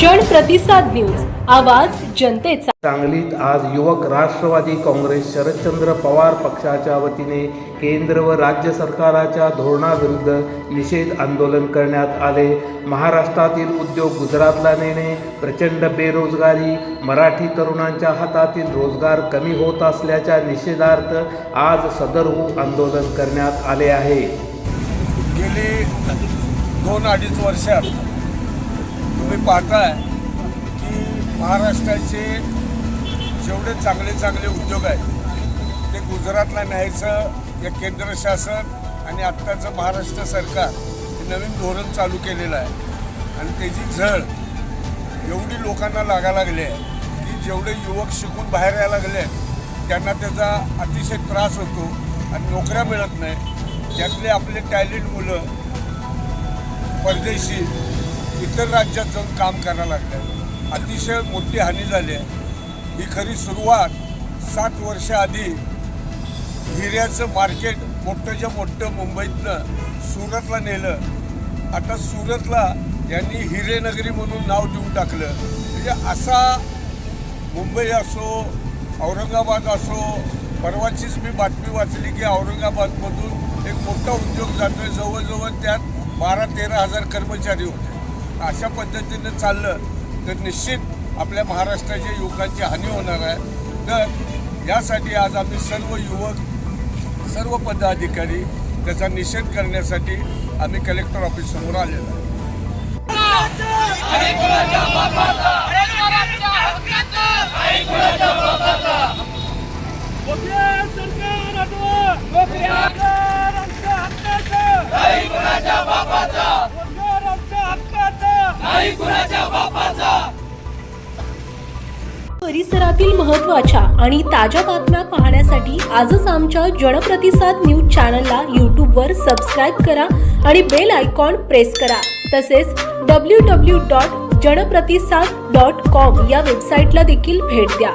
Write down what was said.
जन प्रतिसाद न्यूज. आवाज जनतेचा. सांगलीत आज युवक राष्ट्रवादी काँग्रेस शरदचंद्र पवार पक्षाच्या वतीने केंद्र व राज्य सरकाराच्या धोरणाविरुद्ध निषेध आंदोलन करण्यात आले. महाराष्ट्रातील उद्योग गुजरातला नेणे प्रचंड बेरोजगारी मराठी तरुणांच्या हातातील रोजगार कमी होत असल्याच्या निषेधार्थ आज सदरहू आंदोलन करण्यात आले आहे. गेली दोन अडीच वर्षात तुम्ही पाहताय की महाराष्ट्राचे जेवढे चांगले चांगले उद्योग आहेत ते गुजरातला न्यायचं या केंद्र शासन आणि आत्ताचं महाराष्ट्र सरकार हे नवीन धोरण चालू केलेलं आहे. आणि त्याची झळ एवढी लोकांना लागा लागली आहे की जेवढे युवक शिकून बाहेर यायला लागले आहेत, त्यांना त्याचा अतिशय त्रास होतो आणि नोकऱ्या मिळत नाही. त्यातले आपले टॅलेंट मुलं परदेशी इतर राज्यात जाऊन काम करायला लागले अतिशय मोठी हानी झाली आहे. ही खरी सुरुवात सात वर्षाआधी हिऱ्याचं मार्केट मोठंच्या मोठं मुंबईतनं सुरतला नेलं. आता सुरतला यांनी हिरेनगरी म्हणून नाव देऊन टाकलं. म्हणजे असा मुंबई असो औरंगाबाद असो परवाचीच मी बातमी वाचली की औरंगाबादमधून एक मोठा उद्योग जातोय. जवळजवळ त्यात बारा तेरा हजार कर्मचारी होते. अशा पद्धतीनं चाललं तर निश्चित आपल्या महाराष्ट्राच्या युवकांची हानी होणार आहे. तर यासाठी आज आम्ही सर्व युवक सर्व पदाधिकारी त्याचा निषेध करण्यासाठी आम्ही कलेक्टर ऑफिससमोर आलेलो आहे. परिसरातील महत्त्वाच्या आणि ताज्या बातम्या पाहण्यासाठी आजच आमच्या जनप्रतिसाद न्यूज चॅनलला यूट्यूबवर सबस्क्राईब करा आणि बेल आयकॉन प्रेस करा. तसेच W W dot Janpratisad dot com या वेबसाईटला देखील भेट द्या.